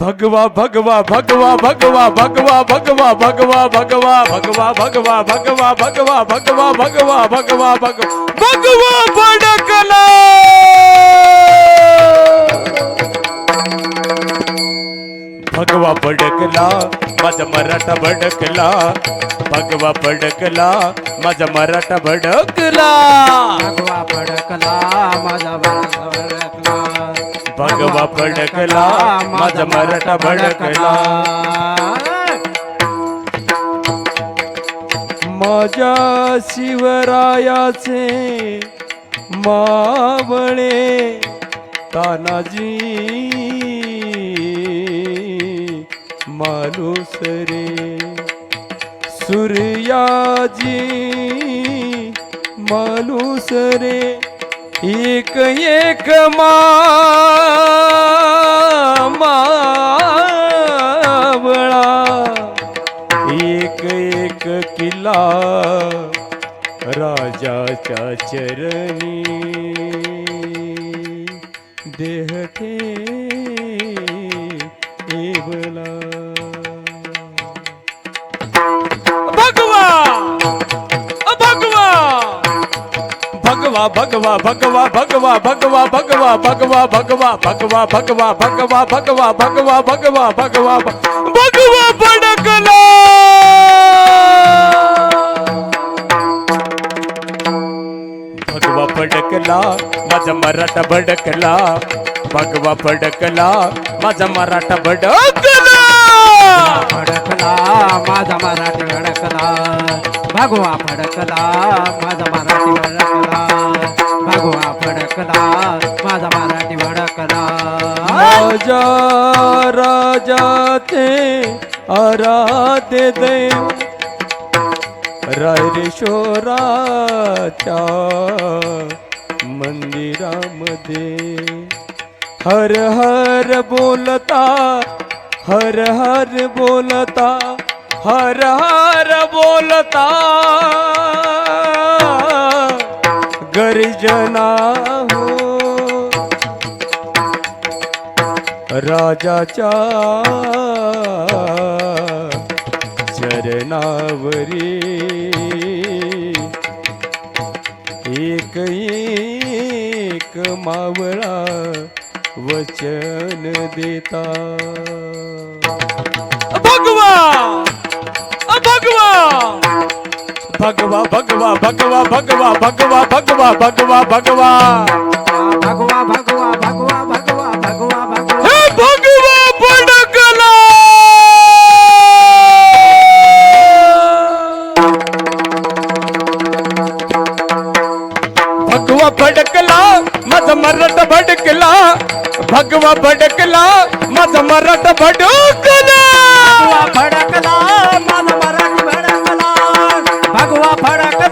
भगवा भगवा भगवा भगवा भगवा भगवा भगवा भगवा भगवा भगवा भगवा भगवा भगवा भगवा भगवा भग भगवा भडकला भगवा भडकला माझा मराठा भडकला भगवा भडकला माझा मराठा भडकला भगवा फडकला माझा भडकला भगवा भडकला माझा मराठा भडकला. माझ्या शिवरायाचे मावळे तानाजी. मालुसरे सूर्याजी मालुसरे एक एक मा मावळा एक एक किल्ला राजाच्या चरणी. देहते एवला भगवा भगवा भगवा भगवा भगवा भगवा भगवा भगवा भगवा भगवा भगवा भगवा भगवा भगवा भगवा भगवा भडकला भगवा भडकला माझा मराठा भडकला भगवा भडकला माझा मराठा भडकला फडकला माझा मराठी भडकला भगवा फडकला माझा मराठी भडकला. भगवा फडकला माझा मराठी भडकला. माझ्या राजाचे दे देव. रायरेश्वराच्या मंदिरामध्ये. हर हर बोलता हर हर बोलता. हर हर बोलता गर्जना हो। राजाच्या चरणावरी एक एक मावळा वचन देता। भगवा भगवा भगवा भगवा भगवा भगवा भगवा भगवा भगवा भगवा भगवा भगवा भगवा भगवा हे भगवा भडकला भगवा भडकला माझा मराठा भडकला भगवा भडकला माझा मराठा भडकला भगवा फडकला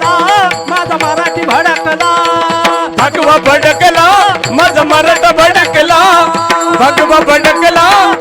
फडकला माझा मराठी भडकला. भगवा भडकला माझा मराठा भडकला. भगवा भडकला